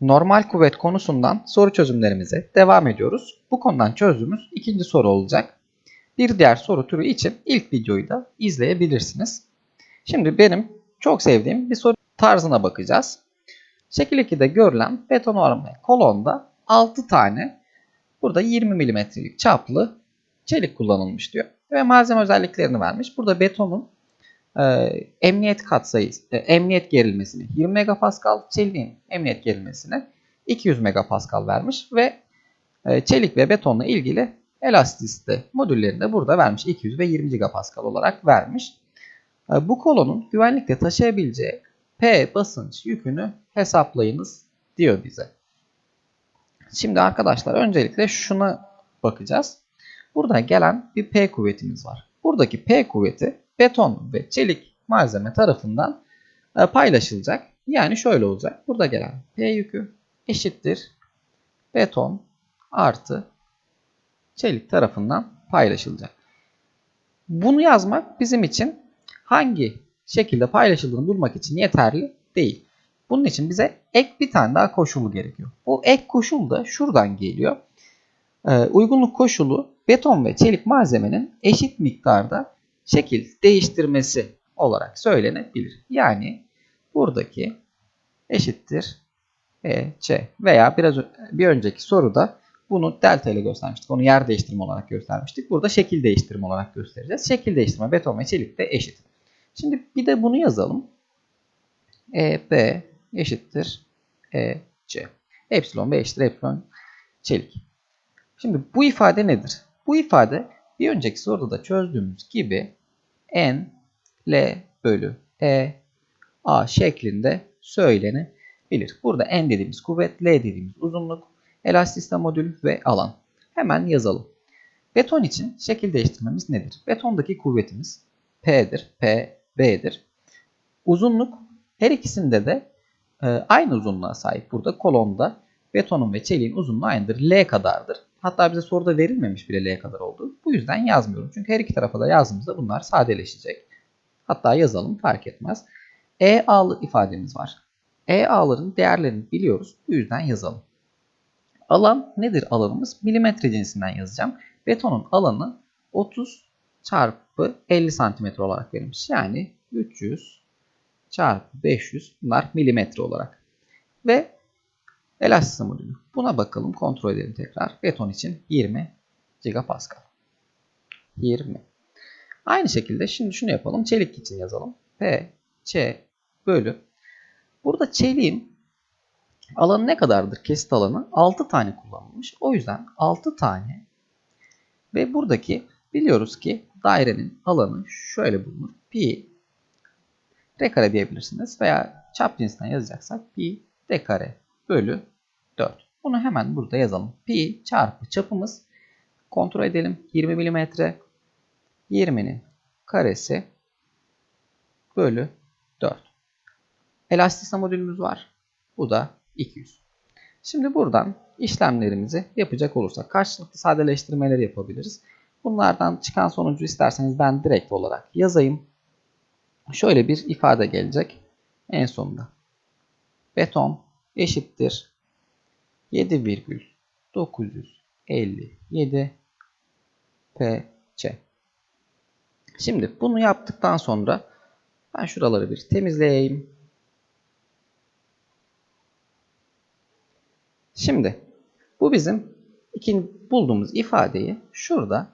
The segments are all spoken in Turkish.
Normal kuvvet konusundan soru çözümlerimize devam ediyoruz. Bu konudan çözdüğümüz ikinci soru olacak. Bir diğer soru türü için ilk videoyu da izleyebilirsiniz. Şimdi benim çok sevdiğim bir soru tarzına bakacağız. Şekil 2'de görülen betonarme kolonda 6 tane burada 20 milimetrelik çaplı çelik kullanılmış diyor. Ve malzeme özelliklerini vermiş. Burada betonun e, emniyet katsayısı, e, emniyet gerilmesini 20 megapascal, çeliğin emniyet gerilmesini 200 megapascal vermiş ve e, çelik ve betonla ilgili elastisite modüllerini de burada vermiş. 200 ve 20 gigapascal olarak vermiş. E, bu kolonun güvenlikle taşıyabileceği P basınç yükünü hesaplayınız diyor bize. Şimdi arkadaşlar öncelikle şuna bakacağız. Burada gelen bir P kuvvetimiz var. Buradaki P kuvveti beton ve çelik malzeme tarafından e, paylaşılacak. Yani şöyle olacak. Burada gelen P yükü eşittir beton artı çelik tarafından paylaşılacak. Bunu yazmak bizim için hangi şekilde paylaşıldığını bulmak için yeterli değil. Bunun için bize ek bir tane daha koşulu gerekiyor. Bu ek koşul da şuradan geliyor. Ee, uygunluk koşulu beton ve çelik malzemenin eşit miktarda şekil değiştirmesi olarak söylenebilir. Yani buradaki eşittir E, C veya biraz bir önceki soruda bunu delta ile göstermiştik. Onu yer değiştirme olarak göstermiştik. Burada şekil değiştirme olarak göstereceğiz. Şekil değiştirme beton ve çelik de eşit. Şimdi bir de bunu yazalım. E, B eşittir E, C. Epsilon B eşittir epsilon çelik. Şimdi bu ifade nedir? Bu ifade bir önceki soruda da çözdüğümüz gibi N, L bölü E, A şeklinde söylenebilir. Burada N dediğimiz kuvvet, L dediğimiz uzunluk, elastisite modül ve alan. Hemen yazalım. Beton için şekil değiştirmemiz nedir? Betondaki kuvvetimiz P'dir, P, B'dir. Uzunluk her ikisinde de e, aynı uzunluğa sahip. Burada kolonda betonun ve çeliğin uzunluğu aynıdır. L kadardır. Hatta bize soruda verilmemiş bile L kadar oldu. Bu yüzden yazmıyorum. Çünkü her iki tarafa da yazdığımızda bunlar sadeleşecek. Hatta yazalım fark etmez. E A'lı ifademiz var. E A'ların değerlerini biliyoruz. Bu yüzden yazalım. Alan nedir alanımız? Milimetre cinsinden yazacağım. Betonun alanı 30 çarpı 50 santimetre olarak verilmiş. Yani 300 çarpı 500 bunlar milimetre olarak. Ve elastisite modülü. Buna bakalım kontrol edelim tekrar. Beton için 20 gigapascal. 20. Aynı şekilde şimdi şunu yapalım. Çelik için yazalım. P, Ç bölü. Burada çeliğin alanı ne kadardır? Kesit alanı 6 tane kullanılmış. O yüzden 6 tane ve buradaki biliyoruz ki dairenin alanı şöyle bulunur. Pi d kare diyebilirsiniz veya çap cinsinden yazacaksak pi d kare bölü 4. Bunu hemen burada yazalım. Pi çarpı çapımız kontrol edelim. 20 mm 20'nin karesi bölü 4. Elastisite modülümüz var. Bu da 200. Şimdi buradan işlemlerimizi yapacak olursak karşılıklı sadeleştirmeleri yapabiliriz. Bunlardan çıkan sonucu isterseniz ben direkt olarak yazayım. Şöyle bir ifade gelecek en sonunda. Beton eşittir 7,957 PC. Şimdi bunu yaptıktan sonra ben şuraları bir temizleyeyim. Şimdi bu bizim ikinci bulduğumuz ifadeyi şurada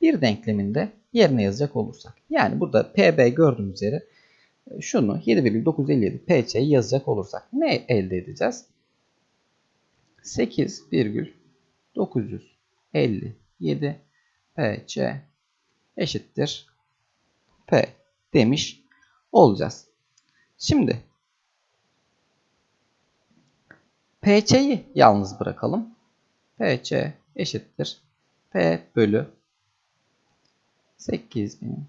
bir denkleminde yerine yazacak olursak. Yani burada PB gördüğümüz yere şunu 7,957 PC'yi yazacak olursak ne elde edeceğiz? 8,957 PC eşittir P demiş olacağız. Şimdi PC'yi yalnız bırakalım. PC eşittir P bölü 8000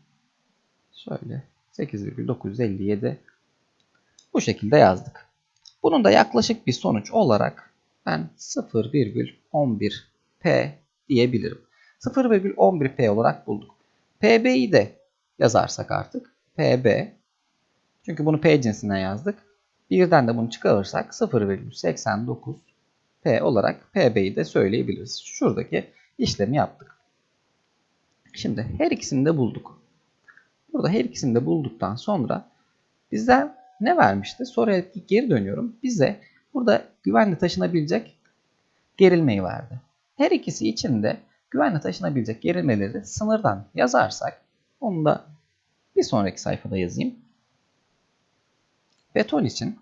şöyle 8,957 bu şekilde yazdık. Bunun da yaklaşık bir sonuç olarak ben 0,11P diyebilirim. 0,11P olarak bulduk. PB'yi de yazarsak artık PB çünkü bunu P cinsinden yazdık. Birden de bunu çıkarırsak 0,89 P olarak PB'yi de söyleyebiliriz. Şuradaki işlemi yaptık. Şimdi her ikisini de bulduk. Burada her ikisini de bulduktan sonra bize ne vermişti? Soruya geri dönüyorum. Bize burada güvenli taşınabilecek gerilmeyi verdi. Her ikisi için de güvenli taşınabilecek gerilmeleri sınırdan yazarsak onu da bir sonraki sayfada yazayım. Beton için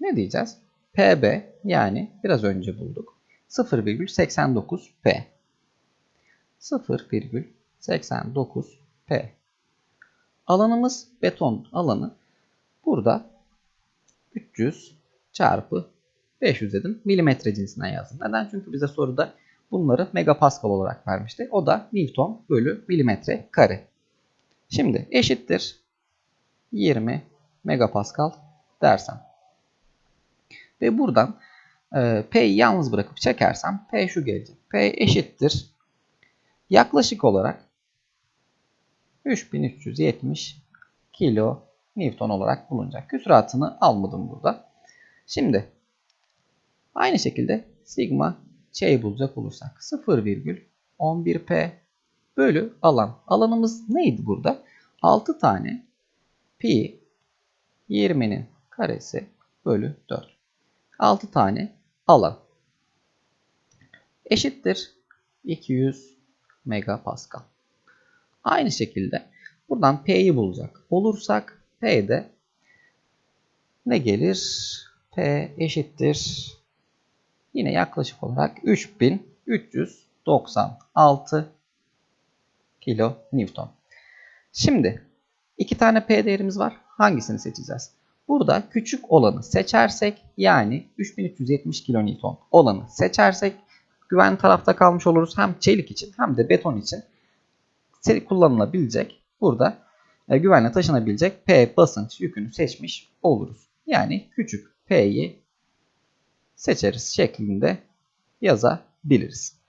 ne diyeceğiz? PB yani biraz önce bulduk. 0,89 P. 0,89 P. Alanımız beton alanı. Burada 300 çarpı 500 dedim. Milimetre cinsinden yazdım. Neden? Çünkü bize soruda bunları megapascal olarak vermişti. O da Newton bölü milimetre kare. Şimdi eşittir 20 megapascal dersem. Ve buradan e, P'yi yalnız bırakıp çekersem P şu gelecek. P eşittir. Yaklaşık olarak 3370 kilo Newton olarak bulunacak. Küsuratını almadım burada. Şimdi aynı şekilde sigma ç'yi bulacak olursak 0,11p bölü alan. Alanımız neydi burada? 6 tane pi 20'nin karesi bölü 4. 6 tane alan. Eşittir 200 megapascal. Aynı şekilde buradan P'yi bulacak olursak P'de ne gelir? P eşittir yine yaklaşık olarak 3396 kilo Newton. Şimdi iki tane P değerimiz var. Hangisini seçeceğiz? Burada küçük olanı seçersek yani 3370 kilonewton olanı seçersek güven tarafta kalmış oluruz. Hem çelik için hem de beton için kullanılabilecek burada e, güvenle taşınabilecek P basınç yükünü seçmiş oluruz. Yani küçük P'yi seçeriz şeklinde yazabiliriz.